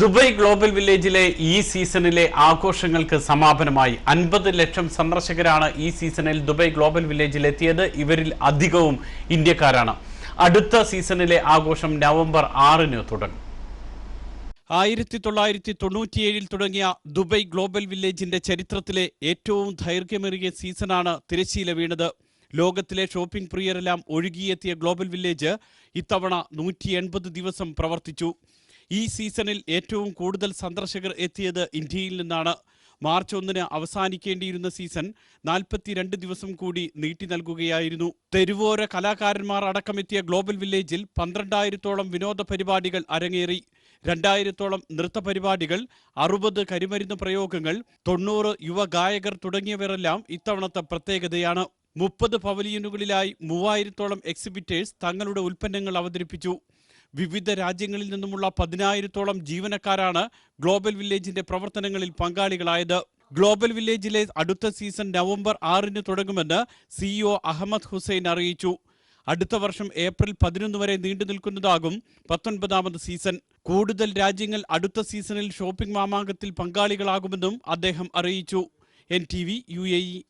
Dubai global വില്ലേജിലെ ഈ സീസണിലെ ആഘോഷങ്ങൾക്ക് സമാപനമായി അൻപത് ലക്ഷം സന്ദർശകരാണ് ഈ സീസണിൽ ദുബൈ ഗ്ലോബൽ വില്ലേജിൽ എത്തിയത് ഇവരിൽ അധികവും ഇന്ത്യക്കാരാണ്. അടുത്ത സീസണിലെ ആഘോഷം നവംബർ ആറിന് തുടങ്ങും. ആയിരത്തി തൊള്ളായിരത്തി തൊണ്ണൂറ്റിയേഴിൽ തുടങ്ങിയ ദുബൈ ഗ്ലോബൽ വില്ലേജിന്റെ ചരിത്രത്തിലെ ഏറ്റവും ദൈർഘ്യമേറിയ സീസണാണ് തിരശ്ശീല വീണത്. ലോകത്തിലെ ഷോപ്പിംഗ് പ്രിയരെല്ലാം ഒഴുകിയെത്തിയ ഗ്ലോബൽ വില്ലേജ് ഇത്തവണ നൂറ്റി ദിവസം പ്രവർത്തിച്ചു. ഈ സീസണിൽ ഏറ്റവും കൂടുതൽ സന്ദർശകർ എത്തിയത് ഇന്ത്യയിൽ നിന്നാണ്. മാർച്ച് ഒന്നിന് അവസാനിക്കേണ്ടിയിരുന്ന സീസൺ നാൽപ്പത്തിരണ്ട് ദിവസം കൂടി നീട്ടി നൽകുകയായിരുന്നു. തെരുവോര കലാകാരന്മാർ അടക്കമെത്തിയ ഗ്ലോബൽ വില്ലേജിൽ പന്ത്രണ്ടായിരത്തോളം വിനോദ പരിപാടികൾ അരങ്ങേറി. രണ്ടായിരത്തോളം നൃത്ത പരിപാടികൾ അറുപത് കരിമരുന്ന് പ്രയോഗങ്ങൾ തൊണ്ണൂറ് യുവ ഗായകർ തുടങ്ങിയവരെല്ലാം ഇത്തവണത്തെ പ്രത്യേകതയാണ്. മുപ്പത് പവലിയനുകളിലായി മൂവായിരത്തോളം എക്സിബിറ്റേഴ്സ് തങ്ങളുടെ ഉൽപ്പന്നങ്ങൾ അവതരിപ്പിച്ചു. വിവിധ രാജ്യങ്ങളിൽ നിന്നുമുള്ള പതിനായിരത്തോളം ജീവനക്കാരാണ് ഗ്ലോബൽ വില്ലേജിന്റെ പ്രവർത്തനങ്ങളിൽ പങ്കാളികളായത്. ഗ്ലോബൽ വില്ലേജിലെ അടുത്ത സീസൺ നവംബർ ആറിന് തുടങ്ങുമെന്ന് സിഇഒ അഹമ്മദ് ഹുസൈൻ അറിയിച്ചു. അടുത്ത വർഷം ഏപ്രിൽ പതിനൊന്ന് വരെ നീണ്ടു നിൽക്കുന്നതാകും പത്തൊൻപതാമത് സീസൺ. കൂടുതൽ രാജ്യങ്ങൾ അടുത്ത സീസണിൽ ഷോപ്പിംഗ് മാമാങ്കത്തിൽ പങ്കാളികളാകുമെന്നും അദ്ദേഹം അറിയിച്ചു. N T V U A